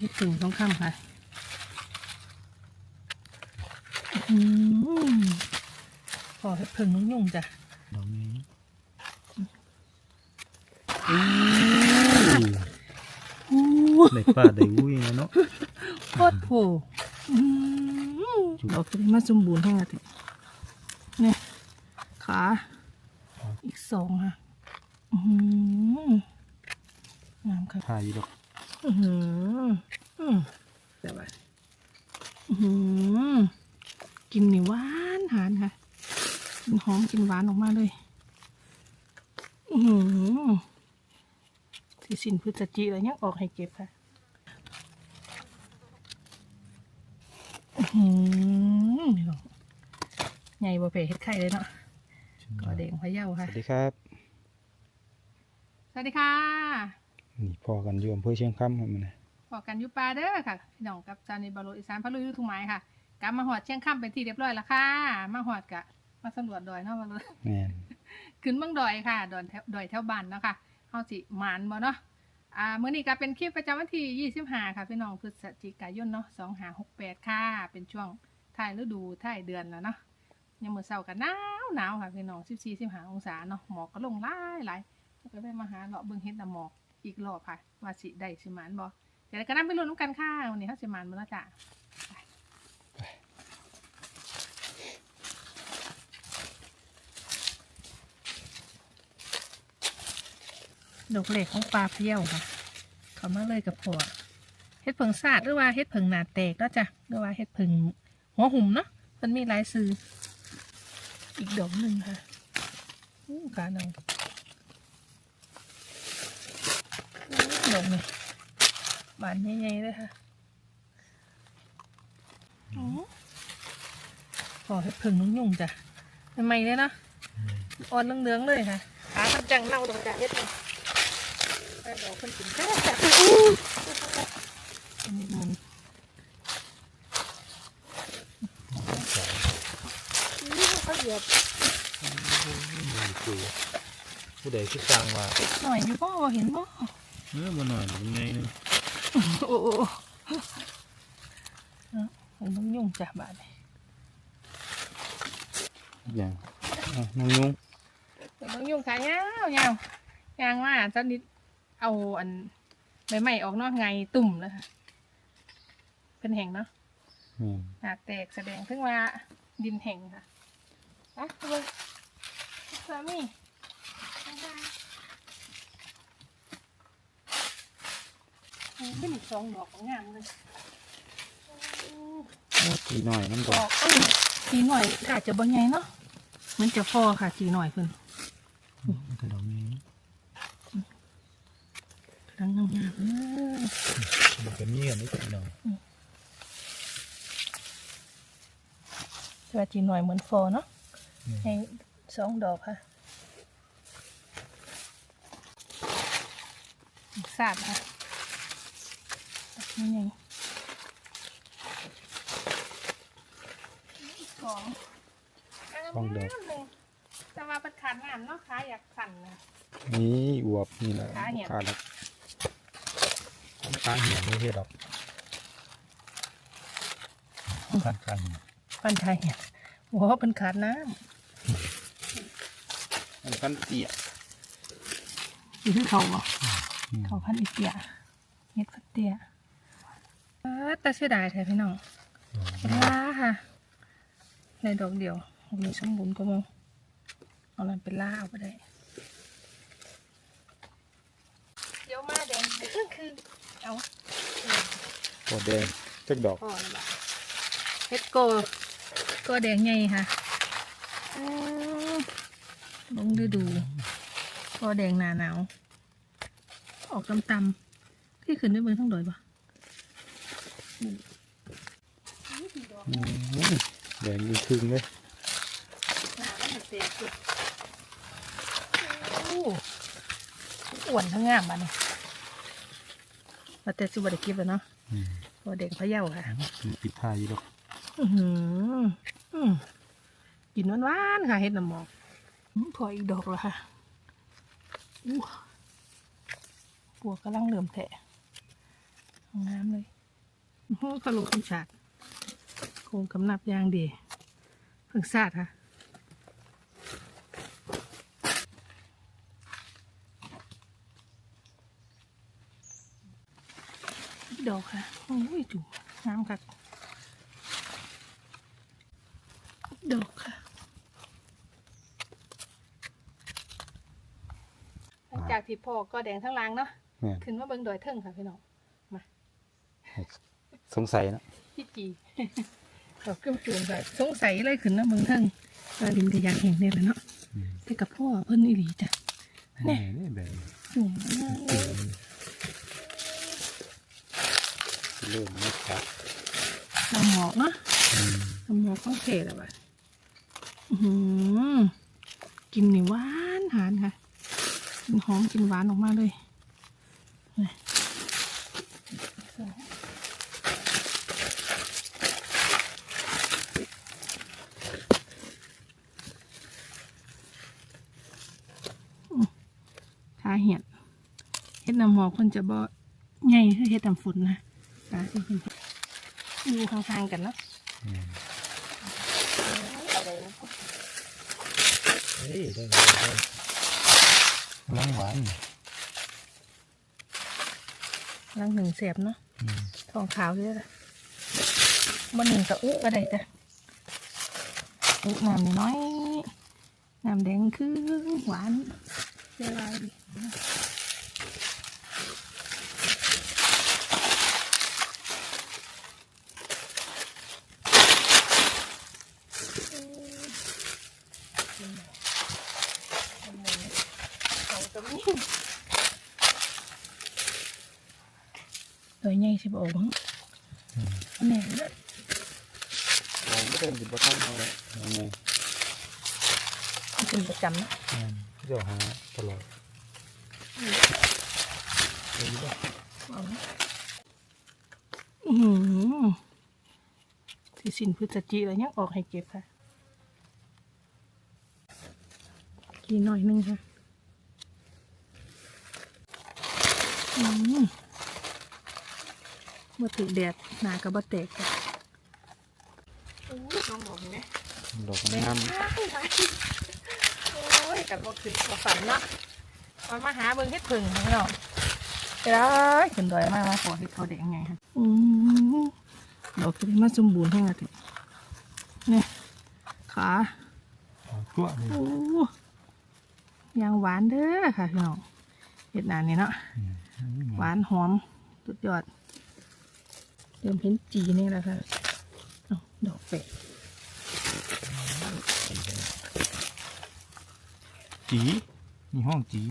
คิดถึงต้องข้ามค่ะอืมขอเห็ดผึ่งนุ่งยุ่งจ้ะดอกนี้อู้ได้ป้าได้วุ้ยนะเนาะโคตรโผอืมดอกนี้มาสมบูรณ์แห้งอะทีเนี่ยขาอีกสองค่ะอืมงามค่ะถ่ายอยู่ดอก อือหืออืมแต่ว่าอือหือกินนี่หวานหานค่ะกินหอมกินหวานออกมาเลย อือหือที่สินพฤศจิกายนยังออกให้เก็บค่ะอือหือนี่เนาะใหญ่บ่เพเฮ็ดไข่เลยเนาะก็เด้งพะเยาสค่ะวัสดีครับ สวัสดีค่ะ นี่พอกันอยู่อำเภอเชียงคำครับมันนะพอกันอยู่ปลาเด้อค่ะพี่น้องกับจานิบาโลอีสานพะลุยลูกทุ่งไม้ค่ะกลับมาหอดเชียงค่ำเป็นที่เรียบร้อยแล้วค่ะ มาหอดกะ มาสำรวจดอยเนาะบาโลแม่นขึ้นเมืองดอยค่ะดอยแถวดอยแถวบ้านเนาะค่ะเฮาสิหมานบ่เนาะอ่ามื้อนี้ก็เป็นคลิปประจำวันที่25ค่ะพี่น้องพฤศจิกายนเนาะ2568ค่ะ เป็นช่วงท้ายฤดูท้ายเดือนแล้วเนาะยังมื้อเช้าก็หนาวหนาวค่ะพี่น้อง14 15องศาเนาะหมอกก็ลงหลายหลายแล้วก็ได้มาหาเลาะเบิ่งเฮ็ดน้ำหมอก อีกรอบค่ะว่าสิได้สิมานบ่เดี๋ยวก็นั่งไปลุ้นน้ำกันค่ะวันนี้เขาจะมานบนแล้วจ้ะดอกเหล็กของปลาเปรี้ยวค่ะ เขามาเลยกับผัวเฮ็ดเผิงสาดหรือว่าเฮ็ดเผิงหนาแตกแล้วจ้ะหรือว่าเฮ็ดเผิงหัวหุ่มเนาะมันมีหลายซื้ออีกดอกหนึ่งค่ะอู้กาหนัง อู้ดอกนี่บานใหญ่ๆเลยค่ะอ๋อขอให้พึ่งนุ่งยุ่งจ้ะใหม่ๆเลยเนาะอ่อนเหลืองๆเลยค่ะขาทำจังเน่าดอกจ้ะเฮ็ดเลยไปดอกคนกินข้าวจ้ะอันนี้มันนี่เขาเหยียบผู้ใดคิดสั่งว่าหน่อยอยู่บ่เห็นบ่ เออบ่หน่อยยังไงนึงโอ้โหพึ่งนุ่งยุ่งจ้ะบาดนี้อย่างน้องยุ่งต้องยุ่งขายาวยาวยางว่าสักนิดเอาอันใบไม้ออกนอกไงตุ่มเลยค่ะเป็นแห่งเนาะแม่นหนาแตกแสดงถึงว่าดินแห่งค่ะอะสามี ขึ้นอีกสองดอกของงามเลยทีหน่อยน้ำดดออกกเอ้ยสีหน่อยอาจจะบางไงเนาะมันจะฟอค่ะสีหน่อยเพิ่นแต่ดอกนี้กำลังงามๆเออมันก็มีกันนี่แต่ดอกแต่ว่าจีหน่อยเหมือนฟอเนาะให้สองดอกค่ะสาดค่ะ นี่ไงสองฟองดอกจะมาประคันงามเนาะขาอยากสั่นนะนี่อวบนี่แหละขาเหี่ยวขาดอกขาเหี่ยวไม่ใช่ดอกขาดขาเหี่ยวปันไทยเนี่ยโอ้โหเป็นขาดน้อันกันเตี้ยำอยู่ที่เขาบ่อืมเขาพันอีเตียเฮ็ดพันเตียเออ แต่เสียดายแท้พี่น้องลาค่ะ ในดอกเดียวมีสมบูรณ์ก็มองเอามันเป็นล่าเอาไปได้ เดี๋ยวมาแดงคือเอาปวดแดงจักดอกพ่อนะบ่าเฮ็ดโกโกแดงไงค่ะอืมลงดูดูโกแดงหนาหนาวออกตำๆที่ขึ้นด้วยมือทั้งดอยปะอืม แดงอีกครึ่งเลยหนามันเสียสุดโอ้อ้วนทั้งงามบ้านี่มาแต่สุบไดกิบแล้วเนาะอืมตัวเด็กพะเยาค่ะปิดท้ายอยู่ดอกอือหืออืมกินหวานๆค่ะเห็ดน้ำหมอกอืมพออีกดอกแล้วค่ะอู้ปวกกำลังเหลื่อมแทะงามเลย โอ้โหกระโหลกคุณชาดโครงกำนับอยางดีเพิ่งซาดค่ะดอกค่ะ โอ้ยจุ่มน้ำค่ะดอกค่ะหลังจากที่พ่อก็แดงทั้งลางเนาะแม่นขึ้นมาเบิ่งดอยเทิงค่ะพี่น้อง สงสัยเนาะพี่จีดอกกึ้มจุ่มแบบสงสัยเลยขึ้นนะเบิ่งเทิงตาดินกระยางแห้งเนี่ยแหละเนาะแต่กับพ่อเพิ่นอีหลีจ้ะแน่นี่แบบจุ่มมากเลยเริ่มไม่ชัดน้ำหมอกเนาะน้ำหมอกต้องเทแล้วบัดอื้อหือกินนี่หวานหานค่ะกินหอมกินหวานออกมาเลยนี่อืมทาเห็ดเห็ด น้ำหมอกคนจะบ่ใหญ่คือเห็ดน้ำฝนนะตาสิเป็นอยู่ข้างๆกันเนาะเฮ้ยได้ได้ล้างหวานลังหนึ่งเสียบเนาะอืมทองขาวด้วยล่ะมันหนึ่งกะอุก็ได้จ้ะอุน้ำน้อยๆน้ำแดงคือหวานเวลายดี ตัวใหญ่สิบโอ้บังแน่เลยเราไม่ได้หยิบบัตรเอาเลยยังไงเป็นประจำนะอืมเดี๋ยวหาตลอดเอานะอือหือที่สินพฤศจิแล้วยังออกให้เก็บค่ะกี่หน่อยหนึงค่ะ อืมมาถือแดดหนากับบ่แตกค่ะโอ้ยน้องบอกเนี่ยดอกเป็นงามโอ้ยกับบ่ขึ้นบ่ฝันเนาะมามาหาเบิ่งเฮ็ดผึ่งค่ะพี่น้องไปได้ขึ้นดอยมามาขอให้เขาแดงไงค่ะอืมดอกคือมาสมบูรณ์แห้งอะเถอะนี่ขาทั่วนี่โอ้ยางหวานเด้อค่ะพี่น้องเห็ดหนานนี่เนาะ หวานหอมสุดยอด เริ่มเห็นจีนี่แหละค่ะเอาดอกเป็ดจีมีห้องจี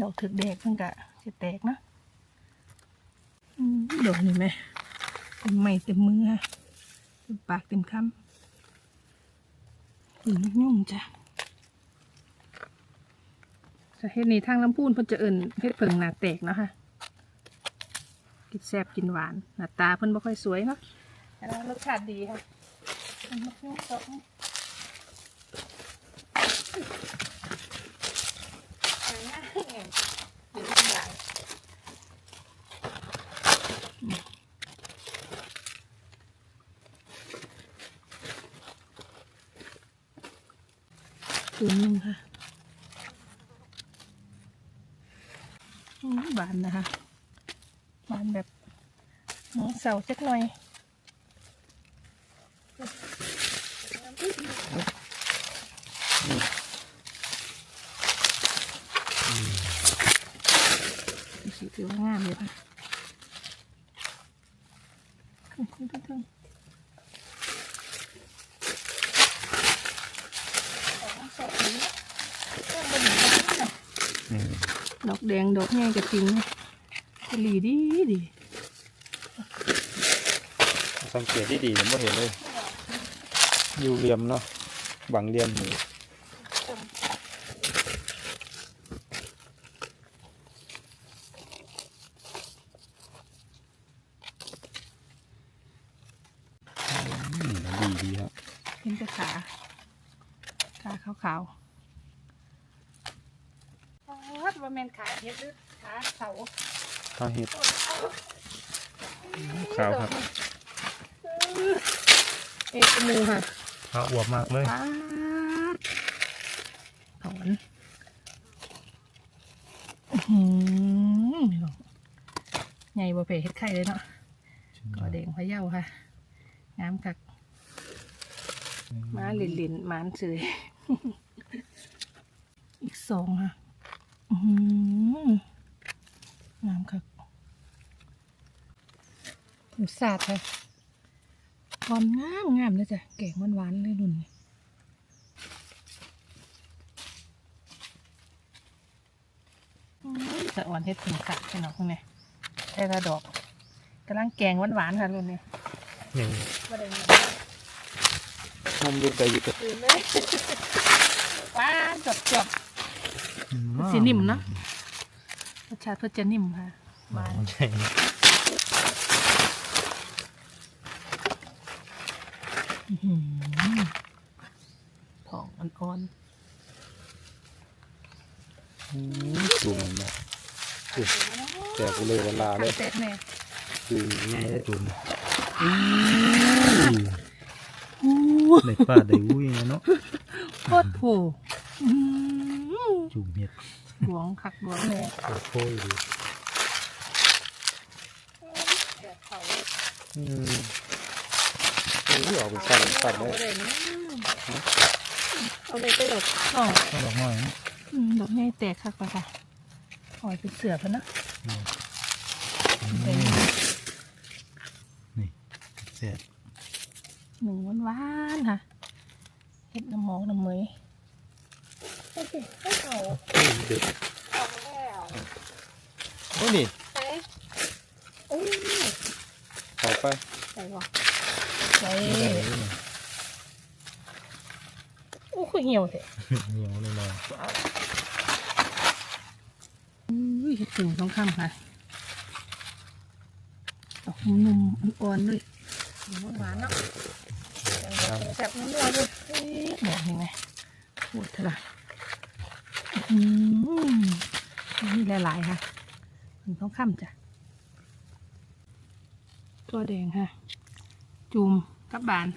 ดอกถึกแดกมันกะจะแตกเนาะอืมดอกนี่ไหมเต็มไม้เต็มมือค่ะเต็มปากเต็มคำหุ่นยุ่งจ้ะจะ เฮ็ดนี่ทางลำพูนเพิ่นจะเอิ่นเฮ็ดเผิงหนาแตกเนาะค่ะ กินแซ่บกินหวาน หน้าตาเพิ่นบ่ค่อยสวยเนาะแต่ว่ารสชาติดีค่ะมันมักยุ่งตกเดี๋ยวต้องหลายตัวนึงค่ะอืมบานนะคะบานแบบหมูเสาสักหน่อยถือว่างามเลยค่ะขึ้นขึ้นขึ้นขึ้น อืม ดอก แดงดอกแง่กระติงกะหลีดีดีสังเกตดีๆผมไม่เห็นเลย อยู่เหลี่ยมเนาะบังเหลี่ยมอยู่อืมดีดีครับเป็นแต่ขาขาขาว ว่าแม่นขาเฮ็ดหรือขาเสาข้าวเห็ดขาวครับเอกมูค่ะขาวอวบมากเลยป๊าดถอนอื้อหือพี่น้องใหญ่บ่เปเฮ็ดไข่เลยเนาะก็แดงพะเยาค่ะงามคักมาหลินหลินๆหมานเฉยอีกสองค่ะอื้อหือ งามคักหมูสาดค่ะความงามงามเลยจ้ะแกงหวานๆเลยนุ่นนี่อื้อสะอ่อนเฮ็ดถึงกัดพี่น้องเนี่ยได้ละดอกกำลังแกงหวานๆค่ะรุ่นนี้อย่างบ่ได้เงินนมดูใจอยู่กับตื่นเลยหวานจบจบๆ สีนิ่มเนาะรสชาติเพื่อจะนิ่มค่ะหวานใช่อื้อหือผ่องอ่อนจุ่มนะๆแจกไปเลยเวลาเลยเสร็จแน่คือง่ายจุ่มอู้ในป่าได้วุ้ยเนาะโคตรโผอื้อ จุ่มเห็ดหลวงคักหลวงเลยโอ้โหดูอืมโอ้ยออกเป็นสั่นสั่นเลยเอาเลยไปดอกอ๋อต้องดอกไม้นะอืมดอกให้แตกคักไปค่ะอ่อยเป็นเสือพะนะนี่เสร็จหนึ่งหวานค่ะเห็ดน้ำหมอกน้ำเมย ด็ดเอาแล้วโอ้ยนี่ไปโอ้ยเข้าไปใส่บ่ใส่ไม่ได้เลยนะโอ้คือเหี่ยวเถอะเหนียวเลยนะอุ้ยเห็ดถึงต้องคำค่ะดอกนุ่มๆอ่อนๆเลยหวานๆเนาะแซ่บนัวเลยเฮ้ยบอกยังไงพูดเถอะล่ะอืม นี่หลาย ๆ ค่ะถึงต้องคำจ้ะ ตัวแดงค่ะ จุ่มกับบาน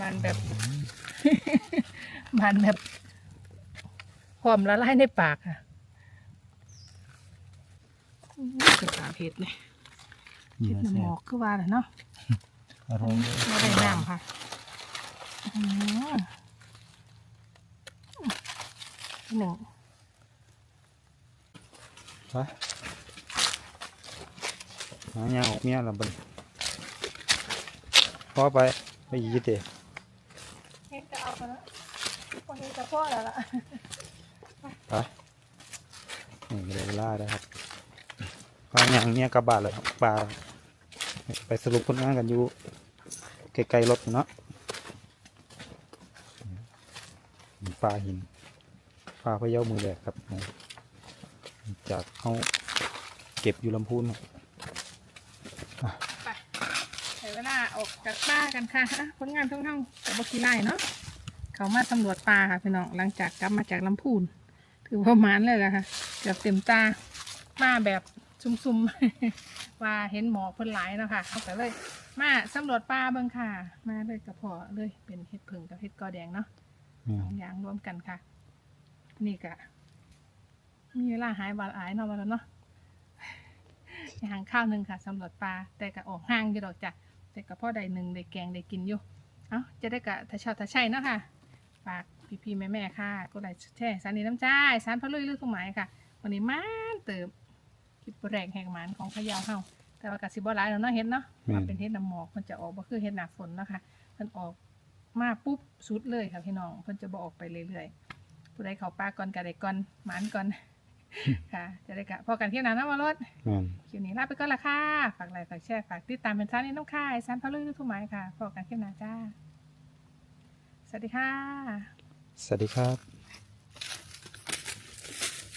บานแบบ บานแบบหอมละลายในปากค่ะอื้อกระตาเผ็ดเลยนี่เผ็ดนะน้ำหแซ่มอกคือว่าแหละเนาะบอร่อยเลยไม่ได้น้ำค่ะ อื้อหือหนึ่งไปหายางออกเมียละบันพอไปไปยีเตะเฮ็ดก็เอาไปแล้วคนนี้จะพ่อแล้วล่ะไปนี่เดี๋ยวเวลาได้ครับพายางเมียกลับบ้านเลยครับปลาไปสรุปผลงานกันอยู่ไกลๆรถเนาะปลาหิน ปลาพะเยามือแหลกครับจากเขาเก็บอยู่ลำพูนครับไปใช้เวลาออกจากป่ากันค่ะอะผลงานท่องเท่าแต่บกีไล่เนาะเขามาสำรวจป่าค่ะพี่น้องหลังจากกลับมาจากลำพูน ถือว่าหมานเลยละค่ะเกือบเต็มตามาแบบซุ่มๆว่าเห็นหมอกเพิ่นหลายเนาะค่ะเอาไปเลยมาสำรวจป่าเบิ่งค่ะ มาเลยกระเพาะเลยเป็นเห็ดผึ่งกับเห็ดกอแดงเนาะเนี่ยสองอย่างรวมกันค่ะ นี่กะมีเวลาหายวันอายเนาะวันแล้วเนาะห่างข้าวหนึ่งค่ะสำหรับปลาแต่กะออกห่างอยู่ดอกจ้ะแต่กะพ่อใดหนึ่งได้แกงได้กินอยู่เอ้าจะได้กะถ้าชอบถ้าใช่เนาะค่ะฝากพี่ๆแม่ๆค่ะก็ไลค์แชร์สารนีน้ำใจสารพะลุยลูกทุ่งหมายค่ะ วันนี้มานเติมคลิปแรกแห่งหมานของพะเยาเฮาแต่ว่ากะสิบ่หลายแล้วเนาะเฮ็ดเนาะแม่มันนเป็นเฮ็ดน้ำหมอกมันจะออกบ่คือเฮ็ดหนาฝนเนาะค่ะมันออกมาปุ๊บสุดเลยค่ะพี่น้องเพิ่นจะบ่ออกไปเรื่อยๆ ผู้ใดเข้าป่าก่อนก็ได้ก่อนหมานก่อน ค่ะ จะได้กะพอกันเที่ยวหน้าเนาะมารถแม่น คลิปนี้ลาไปก่อนละค่ะ ฝากไลค์ฝากแชร์ฝากติดตามเป็นซ้านี้น้องค่ายซันพะลุยทุกหมายค่ะพบกันคลิปหน้าจ้า สวัสดีค่ะ สวัสดีครับ